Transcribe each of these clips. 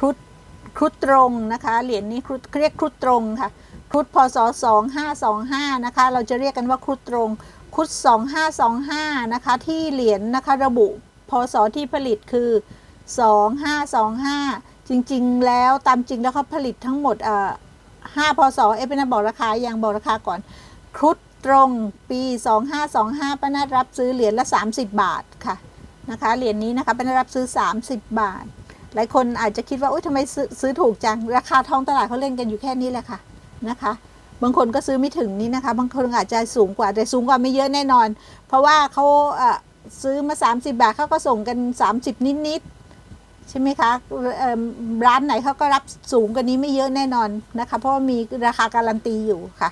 ครุฑครุฑตรงนะคะเหรียญนี้ครุฑเรียกครุฑตรงค่ะครุฑพศ2525นะคะเราจะเรียกกันว่าครุฑตรงครุฑ2525นะคะที่เหรียญนะคะระบุพศที่ผลิตคือ 2525 จริงๆ แล้วตามจริงแล้วเขาผลิตทั้งหมดเอ่อ5พศเอเป็นบอกราคาอยังบอกราคาก่อนครุฑตรงปี 2525ป้านาฏรับซื้อเหรียญละ 30 บาทค่ะนะคะเหรียญนี้นะคะป้านาฏรับซื้อ 30 บาท หลายคนอาจจะคิดว่าโอ๊ยทำไมซื้ออถูกจัง ราคาท้องตลาดเขาเล่นกันอยู่แค่นี้แหละค่ะนะคะ บางคนก็ซื้อไม่ถึงนี้นะคะ บางคนอาจจะสูงกว่าแต่สูงกว่าไม่เยอะแน่นอน เพราะว่าเขาซื้อมา 30 บาทเขาก็ส่งกัน 30 นิดๆใช่ไหมคะร้านไหนเขาก็รับสูงกว่านี้ไม่เยอะแน่นอนนะคะ เพราะว่ามีราคาการันตีอยู่ค่ะ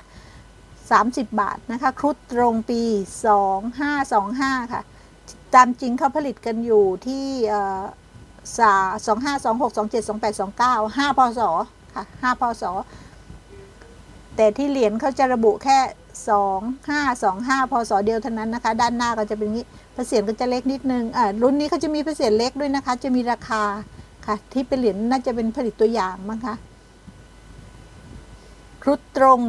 30 บาทนะคะครุฑตรงปี 2525 ค่ะ ตามจริงเขาผลิตกันอยู่ที่ สองห้าสองหกสองเจ็ดสองแปดสองเก้าห้าพศค่ะห้าพศแต่ที่เหรียญเขาจะระบุแค่สองห้าสองห้าพศเดียวเท่านั้นนะคะ ด้านหน้าก็จะเป็นงนี้พระเศียรก็จะเล็กนิดนึงอ่ารุ่นนี้เขาจะมีพระเศียรเล็กด้วยนะคะ จะมีราคาค่ะ ที่เป็นเหรียญน่าจะเป็นผลิตตัวอย่างมั้งคะครุฑตรง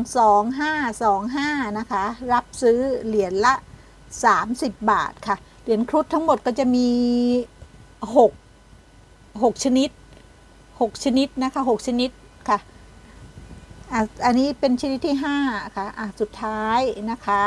2525นะคะ รับซื้อเหรียญละ30บาทค่ะ เหรียญครุฑทั้งหมดก็จะมี6 6 ชนิด 6 ชนิดนะคะ 6 ชนิดค่ะอะอันนี้เป็นชนิดที่ 5 ค่ะ อะ สุดท้ายนะคะ